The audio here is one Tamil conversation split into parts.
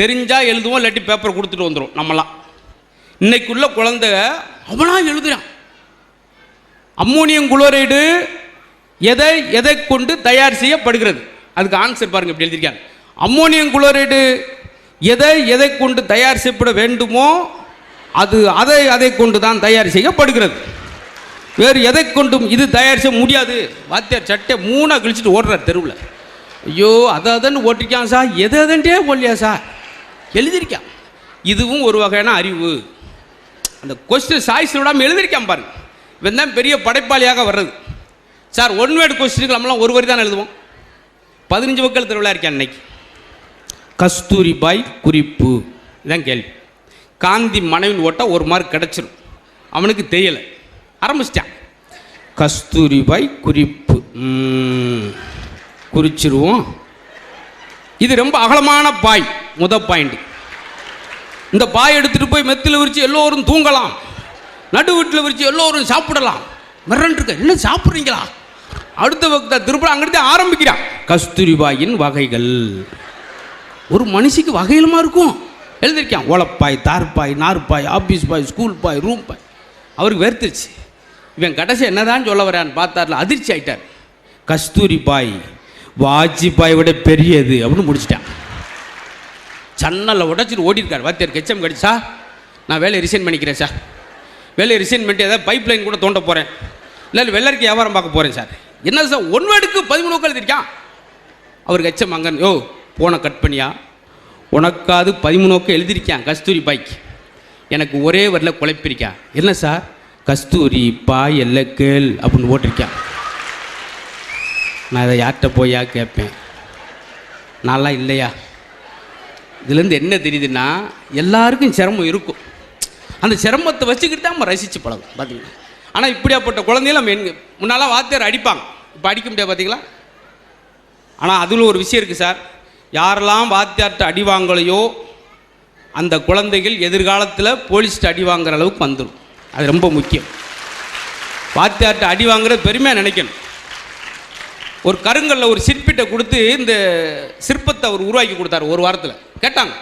தெரிஞ்சால் எழுதுவோம் இல்லாட்டி பேப்பர் கொடுத்துட்டு வந்துடும் நம்மளாம் இன்னைக்குள்ள குழந்தை அவனாக எழுதுறான். அம்மோனியம் குளோரைடு எதை எதை கொண்டு தயார் செய்யப்படுகிறது? அதுக்கு ஆன்சர் பாருங்க இப்படி எழுதியிருக்காங்க அம்மோனியம் குளோரைடு எதை எதை கொண்டு தயார் செய்யப்பட வேண்டுமோ அது அதை அதை கொண்டு தான் தயார் செய்யப்படுகிறது. வேறு எதை கொண்டும் இது தயார் செய்ய முடியாது. வாத்தியார் சட்டை மூணாக கழிச்சிட்டு ஓடுறார் தெருவில். ஐயோ அதை அதன்னு ஓட்டிக்கான் சார் எதை அதன்ட்டே ஓடலையா சார்? எழுதியிருக்கான். இதுவும் ஒரு வகையான அறிவு. அந்த கொஸ்டின் சாய்ஸ் விடாமல் எழுதியிருக்கான் பாருங்க இவன் தான் பெரிய படைப்பாளியாக வர்றது. சார் ஒன் வேர்டு கொஸ்டினுக்கு நம்மளாம் ஒரு வரி தான் எழுதுவோம். பதினஞ்சு மக்கள் திருவிழா இருக்கேன் அன்னைக்கு. கஸ்தூரிபாய் குறிப்பு. இதான் கேள்வி. காந்தி மனைவின் ஓட்ட ஒரு மார்க் கிடச்சிரும். அவனுக்கு தெரியலை. ஆரம்பிச்சிட்டான். கஸ்தூரிபாய் குறிப்பு. குறிச்சிருவோம். இது ரொம்ப அகலமான பாய். முத பாயிண்ட் இந்த பாய் எடுத்துட்டு போய் மெத்தில் விரிச்சு எல்லோரும் தூங்கலாம். நடு வீட்டில் விரிச்சு எல்லோரும் சாப்பிடலாம். மிரண்டுருக்க என்ன சாப்பிட்றீங்களா? அடுத்த பக்கத்தை திருப்பி அங்கிட்டு ஆரம்பிக்கிறான் கஸ்தூரிபாயின் வகைகள். ஒரு மனுஷிக்கு வகையிலுமா இருக்கும்? எழுதியிருக்கான் ஓலப்பாய் தார்பாய் நார்பாய் office boy school boy room boy. அவருக்கு வெறுத்துருச்சு. இவன் கடைசி என்னதான் சொல்ல வரான்னு பார்த்தார்ல அதிர்ச்சி ஆயிட்டார். கஸ்தூரி பாய் வாஜ்பாய் விட பெரியது அப்படின்னு முடிச்சிட்டான். சன்னலை உடச்சிட்டு ஓடிருக்கார் வாத்தியார் கெச்சம் கடிச்சா நான் வேலையை ரிசைன் பண்ணிக்கிறேன் சார். வேலையை ரிசைன் பண்ணிட்டு ஏதாவது பைப் லைன் கூட தோண்ட போகிறேன் இல்லை வெள்ளரிக்கு வியாபாரம் பார்க்க போகிறேன் சார். என்ன சார்? ஒன் வேர்டுக்கு பதிமூணு உட்கால் எழுதிருக்கான் அவர் கச்சம் அங்கன் யோ போனை கட் பண்ணியா? உனக்காவது பதிமூணு பக்கம் கஸ்தூரி பாய்க்கு? எனக்கு ஒரே வரல குழப்பிருக்கேன் என்ன சார்? கஸ்தூரி பாய் எல்ல கேள் அப்படின்னு ஓட்டிருக்கேன் நான் இதை யார்கிட்ட போயா கேட்பேன்? நான்லாம் இல்லையா? இதுலேருந்து என்ன தெரியுதுன்னா எல்லாருக்கும் சிரமம் இருக்கும். அந்த சிரமத்தை வச்சுக்கிட்டு தான் நம்ம ரசித்து பழகும் பார்த்தீங்களா ஆனால் இப்படியாப்பட்ட குழந்தைகள் நம்ம எங்க முன்னாலாம் வாத்தியார் அடிப்பாங்க. இப்போ அடிக்க முடியாது பார்த்தீங்களா ஆனால் அதில் ஒரு விஷயம் இருக்குது சார். யாரெல்லாம் வாத்தியார்ட்ட அடி வாங்கலையோ அந்த குழந்தைகள் எதிர்காலத்தில் போலீஸ்கிட்ட அடி வாங்குற அளவுக்கு வந்துடும் அது ரொம்ப முக்கியம். வாத்தியார்ட்ட அடி வாங்குறது பெருமையாக நினைக்கணும். ஒரு கருங்கல்ல ஒரு சிற்பிட்ட கொடுத்து இந்த சிற்பத்தை அவர் உருவாக்கி கொடுத்தாரு ஒரு வாரத்தில். கேட்டாங்க.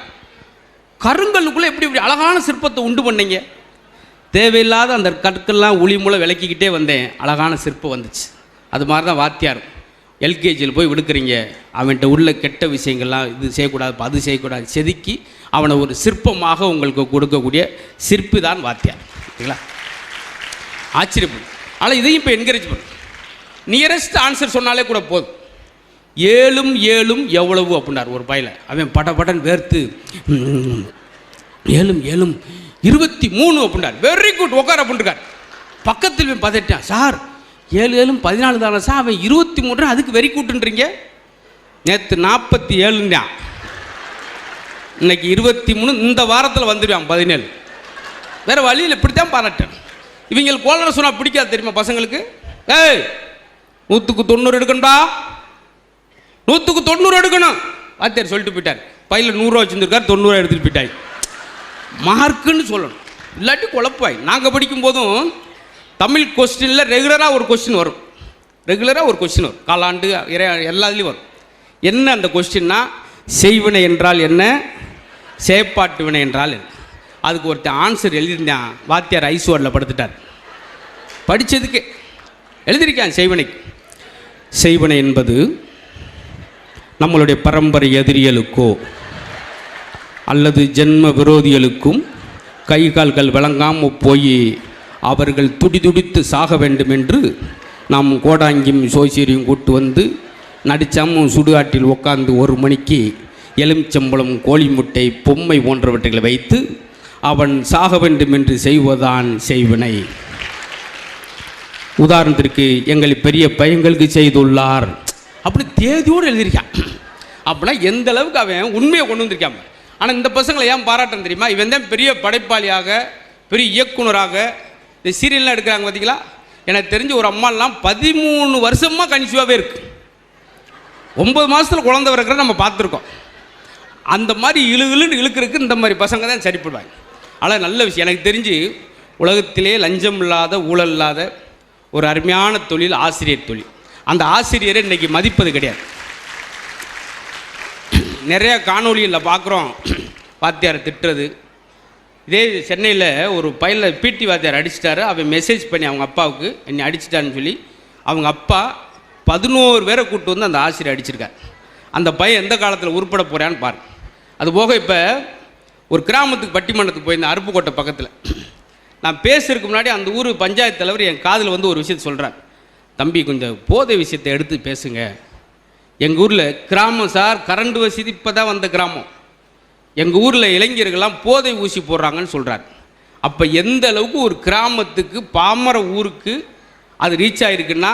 கருங்கல்லுக்குள்ளே எப்படி இப்படி அழகான சிற்பத்தை உண்டு பண்ணீங்க? தேவையில்லாத அந்த கற்கள்லாம் உளி மூலம் விளக்கிக்கிட்டே வந்தேன். அழகான சிற்பம் வந்துச்சு. அது மாதிரி தான் வாத்தியார். எல்கேஜியில் போய் விடுக்குறீங்க. அவன்கிட்ட உள்ள கெட்ட விஷயங்கள்லாம் இது செய்யக்கூடாது அது செய்யக்கூடாது. செதுக்கி அவனை ஒரு சிற்பமாக உங்களுக்கு கொடுக்கக்கூடிய சிற்பி தான் வாத்தியார். ஓகேங்களா ஆச்சரியப்படும் ஆனால் இதையும் இப்போ என்கரேஜ் பண்ணும் நியரஸ்ட் ஆன்சர் சொன்னாலே கூட போதும். ஏழும் ஏழும் எவ்வளவு அப்படின்னார் ஒரு பையில அவன் பட படன் வேர்த்து ஏழும் ஏழும் இருபத்தி மூணு அப்படின்னார். வெரி குட் உட்கார் அப்படின்றார். பக்கத்தில் பதட்டான் சார் ஏழு ஏழும் பதினாலு தானே சார்? அவன் இருபத்தி மூணு அதுக்கு வெரி குட்டுன்றீங்க நேற்று நாற்பத்தி ஏழுந்தான் இன்னைக்கு இருபத்தி மூணு இந்த வாரத்தில் வந்துடுவான் பதினேழு. வேறு வழியில் இப்படித்தான் பாராட்டேன் இவங்களுக்கு கோலரை சொன்னால் பிடிக்காது தெரியுமா பசங்களுக்கு? ஏய் நூற்றுக்கு தொண்ணூறு எடுக்கணும்டா. நூற்றுக்கு தொண்ணூறு எடுக்கணும். வாத்தியார் சொல்லிட்டு போயிட்டார். பையில் நூறுரூவா வச்சுருந்துருக்கார் தொண்ணூறுவா எடுத்துகிட்டு போயிட்டாய் மார்க்குன்னு சொல்லணும். இல்லாட்டி குழப்பாய் நாங்கள் படிக்கும் போதும் தமிழ் கொஸ்டினில் ரெகுலராக ஒரு கொஸ்டின் வரும். ரெகுலராக ஒரு கொஸ்டின் வரும். காலாண்டு இறை எல்லாத்துலேயும் வரும். என்ன அந்த கொஸ்டின்னா செய்வினை என்றால் என்ன? செயற்பாட்டு வினை என்றால் என்ன? அதுக்கு ஒருத்தன் ஆன்சர் எழுதியிருந்தான். வாத்தியார் ஐஸ்வரில் படுத்துட்டார். படித்ததுக்கு எழுதியிருக்கான் செய்வினைக்கு. செய்வன என்பது நம்மளுடைய பரம்பரை எதிரிகளுக்கோ அல்லது ஜென்ம விரோதிகளுக்கும் கை கால்கள் விளங்காமல் போய் அவர்கள் துடிதுடித்து சாக வேண்டும் என்று நாம் கோடாங்கியும் சோசியரையும் கூட்டு வந்து நடிச்சாமும் சுடுகாட்டில் உட்காந்து ஒரு மணிக்கு எலுமிச்சம்பழம் கோழி முட்டை பொம்மை போன்றவற்றை வைத்து அவன் சாக வேண்டும் என்று செய்வதான் செய்வினை. உதாரணத்திற்கு எங்களை பெரிய பையங்களுக்கு செய்துள்ளார். அப்படி தேதியோடு எழுதியிருக்கான் அப்படின்னா எந்த அளவுக்கு அவன் உண்மையை கொண்டு வந்திருக்கான் ஆனால் இந்த பசங்களை ஏன் பாராட்டம் தெரியுமா? இவன் தான் பெரிய படைப்பாளியாக பெரிய இயக்குனராக இந்த சீரியல்லாம் எடுக்கிறாங்க பார்த்தீங்களா எனக்கு தெரிஞ்ச ஒரு அம்மாலாம் பதிமூணு வருஷமாக கன்சியூவாகவே இருக்கு. ஒம்பது மாதத்தில் குழந்தை பிறக்கிற நம்ம பார்த்துருக்கோம். அந்த மாதிரி இழு இழுன்னு இழுக்கிறதுக்கு இந்த மாதிரி பசங்க தான் சரிப்படுவாங்க. ஆனால் நல்ல விஷயம். எனக்கு தெரிஞ்சு உலகத்திலே லஞ்சம் இல்லாத ஊழல் இல்லாத ஒரு அருமையான தொழில் ஆசிரியர் தொழில். அந்த ஆசிரியரை இன்னைக்கு மதிப்பது கிடையாது. நிறைய காணொலியில் பார்க்குறோம் வாத்தியாரை திட்டுறது. இதே சென்னையில் ஒரு பையனில் பிடி வாத்தியார் அடிச்சிட்டாரு. அவன் மெசேஜ் பண்ணி அவங்க அப்பாவுக்கு என்னை அடிச்சிட்டான்னு சொல்லி அவங்க அப்பா பதினோரு பேரை கூப்பிட்டு வந்து அந்த ஆசிரியர் அடிச்சிருக்கார். அந்த பையன் எந்த காலத்தில் உருப்பட போகிறான்னு பாரு அது போக இப்போ ஒரு கிராமத்துக்கு பட்டிமன்றத்துக்கு போயிருந்தேன் அருப்புக்கோட்டை பக்கத்தில் நான் பேசுறதுக்கு முன்னாடி அந்த ஊர் பஞ்சாயத்து தலைவர் என் காதில் வந்து ஒரு விஷயத்தை சொல்கிறார் தம்பி கொஞ்சம் போதை விஷயத்தை எடுத்து பேசுங்க. எங்கள் ஊரில் கிராமம் சார் கரண்ட் வசதி இப்போ தான் வந்த கிராமம். எங்கள் ஊரில் இளைஞர்கள்லாம் போதை ஊசி போடுறாங்கன்னு சொல்கிறார் அப்போ எந்த அளவுக்கு ஒரு கிராமத்துக்கு பாமர ஊருக்கு அது ரீச் ஆகிருக்குன்னா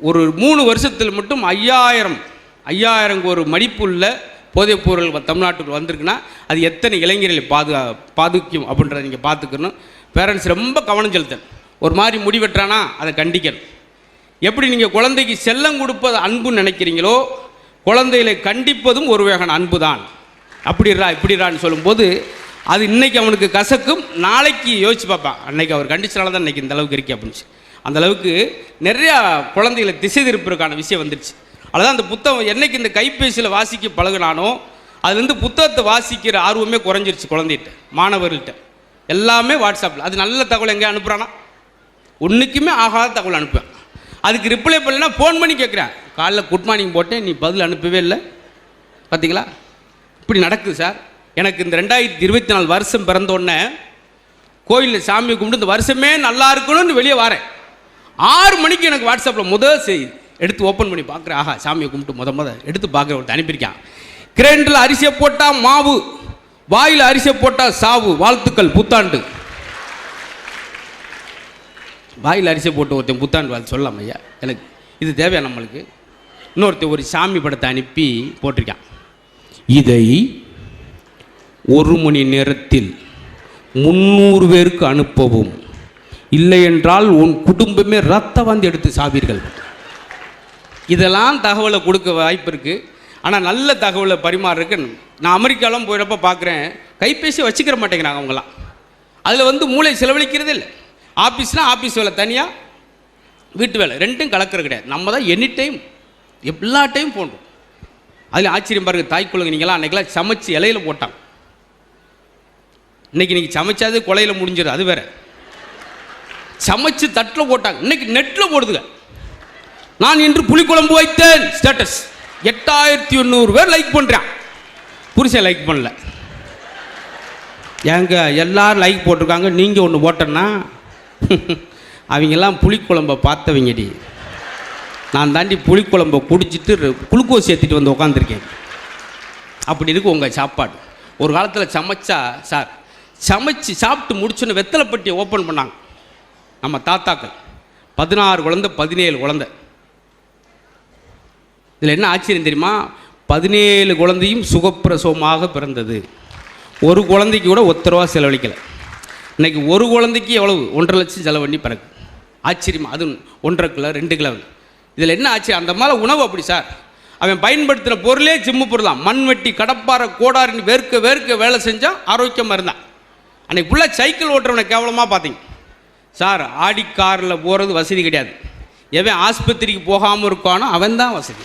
ஒரு மூணு வருஷத்தில் மட்டும் ஐயாயிரம் ஐயாயிரம் ஒரு மடிப்புள்ள போதைப் பொருள் தமிழ்நாட்டுக்கு வந்திருக்குன்னா அது எத்தனை இளைஞர்களை பாதுகா பாதிக்கும் அப்படின்றத நீங்கள் பார்த்துக்கணும். பேரண்ட்ஸ் ரொம்ப கவனம் செலுத்தணும். ஒரு மாதிரி முடிவெட்டுறானா அதை கண்டிக்கணும். எப்படி நீங்கள் குழந்தைக்கு செல்லம் கொடுப்பது அன்புன்னு நினைக்கிறீங்களோ குழந்தைகளை கண்டிப்பதும் ஒரு வகையான அன்பு தான் அப்படிறா இப்படிடான்னு சொல்லும்போது அது இன்னைக்கு அவனுக்கு கசக்கும் நாளைக்கு யோசிச்சு பார்ப்பான். அன்னைக்கு அவர் கண்டிச்சனால தான் இன்றைக்கி இந்த அளவுக்கு இருக்கே அப்படின்னு அந்த அளவுக்கு நிறையா குழந்தைகளை திசை திருப்பிற்கான விஷயம் வந்துடுச்சு அதுதான் அந்த புத்தகம் என்னைக்கு இந்த கைபேசியில் வாசிக்க பழகினானோ அதுலேருந்து புத்தகத்தை வாசிக்கிற ஆர்வமே குறைஞ்சிருச்சு குழந்தைகிட்ட மாணவர்கள்ட்ட. எல்லாமே வாட்ஸ்அப்பில். அது நல்ல தகவல் எங்கே அனுப்புகிறானா ஒன்றுக்குமே ஆகாத தகவல் அனுப்புவேன். அதுக்கு ரிப்ளை பண்ணலன்னா ஃபோன் பண்ணி கேட்குறேன். காலைல குட் மார்னிங் போட்டேன் நீ பதில் அனுப்பவே இல்லை. பார்த்தீங்களா இப்படி நடக்குது சார். எனக்கு இந்த ரெண்டாயிரத்தி இருபத்தி நாலு வருஷம் பிறந்த உடனே கோயிலில் சாமியை கும்பிட்டு இந்த வருஷமே நல்லா இருக்கணும்னு வெளியே வரேன். ஆறு மணிக்கு எனக்கு வாட்ஸ்அப்பில் முதல் செய்தி. எடுத்து ஓப்பன் பண்ணி பார்க்குறேன் ஆஹா சாமியை கும்பிட்டு முத முத எடுத்து பார்க்குறேன் ஒருத்தன் அனுப்பியிருக்கான். கிரைண்டரில் அரிசியை போட்டால் மாவு வாயில் அரிசியை போட்டால் சாவு வாழ்த்துக்கள் புத்தாண்டு. வாயில் அரிசியை போட்டு ஒருத்தன் புத்தாண்டு வாழ்த்து சொல்லலாம் ஐயா எனக்கு இது தேவையா நம்மளுக்கு? இன்னொருத்தன் ஒரு சாமி படத்தை அனுப்பி போட்டிருக்கான். இதை ஒரு மணி நேரத்தில் முந்நூறு பேருக்கு அனுப்பவும். இல்லை என்றால் உன் குடும்பமே ரத்த வந்து எடுத்து சாவீர்கள். இதெல்லாம் தகவலை கொடுக்க வாய்ப்பு இருக்குது ஆனால் நல்ல தகவலை பரிமாறுறதுக்கு நான் அமெரிக்காலாம் போயிடப்ப பார்க்குறேன் கைபேசி வச்சுக்கிற மாட்டேங்கிறாங்க அவங்களாம் அதில் வந்து மூளை செலவழிக்கிறதே இல்லை. ஆஃபீஸ்னால் ஆஃபீஸ் வேலை தனியாக வீட்டு வேலை. ரெண்டும் கலக்கிறது கிடையாது. நம்ம தான் எனி டைம் எல்லா டைம் போன்றோம் அதில் ஆச்சரியம் பாருங்க தாய் குழந்தை நீங்களாம் அன்றைக்கெல்லாம் சமைச்சு இலையில போட்டாங்க. இன்னைக்கு நீங்கள் சமைச்சாது கொலையில் முடிஞ்சிடும். அது வேறு. சமைச்சு தட்டில் போட்டாங்க. இன்னைக்கு நெட்டில் போடுதுங்க. நான் இன்று புளிக்குழம்பு வைத்தேன். ஸ்டேட்டஸ் எட்டாயிரத்தி எண்ணூறு பேர் லைக் பண்ணுறான் புருஷன் லைக் பண்ணல. ஏங்க எல்லாரும் லைக் போட்டிருக்காங்க. நீங்கள் ஒன்று போட்டேன்னா? அவங்கெல்லாம் புளிக்குழம்பை பார்த்தவங்கடி. நான் தாண்டி புளிக்குழம்பை குடிச்சிட்டு குளுக்கோஸ் ஏற்றிட்டு வந்து உட்காந்துருக்கேன் அப்படி இருக்கு உங்கள் சாப்பாடு. ஒரு காலத்தில் சமைச்சா சார் சமைச்சு சாப்பிட்டு முடிச்சோன்னு வெத்தலைப்பட்டியை ஓப்பன் பண்ணாங்க. நம்ம தாத்தாக்கள். பதினாறு குழந்தை பதினேழு குழந்தை. இதில் என்ன ஆச்சரியம் தெரியுமா? பதினேழு குழந்தையும் சுகப்பிரசவமாக பிறந்தது. ஒரு குழந்தைக்கு கூட ஒத்த ரூபா செலவழிக்கலை. இன்னைக்கு ஒரு குழந்தைக்கு எவ்வளவு? ஒன்றரை லட்சம் செலவு பண்ணி பிறகு. ஆச்சரியமாக அது ஒன்றரை கிலோ ரெண்டு கிலோ. இதில் என்ன ஆச்சு? அந்த மாதிரி உணவு அப்படி சார். அவன் பயன்படுத்தின பொருளே ஜிம்மு பொருள் தான். மண்வெட்டி கடப்பாறை கோடாரின்னு வேர்க்க வேர்க்க வேலை செஞ்சால் ஆரோக்கியமாக இருந்தான். அன்றைக்கி ஃபுல்லாக சைக்கிள் ஓட்டுறவனை கேவலமாக பார்த்தீங்க. சார் ஆடி காரில் போகிறது வசதி கிடையாது. எவன் ஆஸ்பத்திரிக்கு போகாமல் இருக்கானோ அவன் தான் வசதி.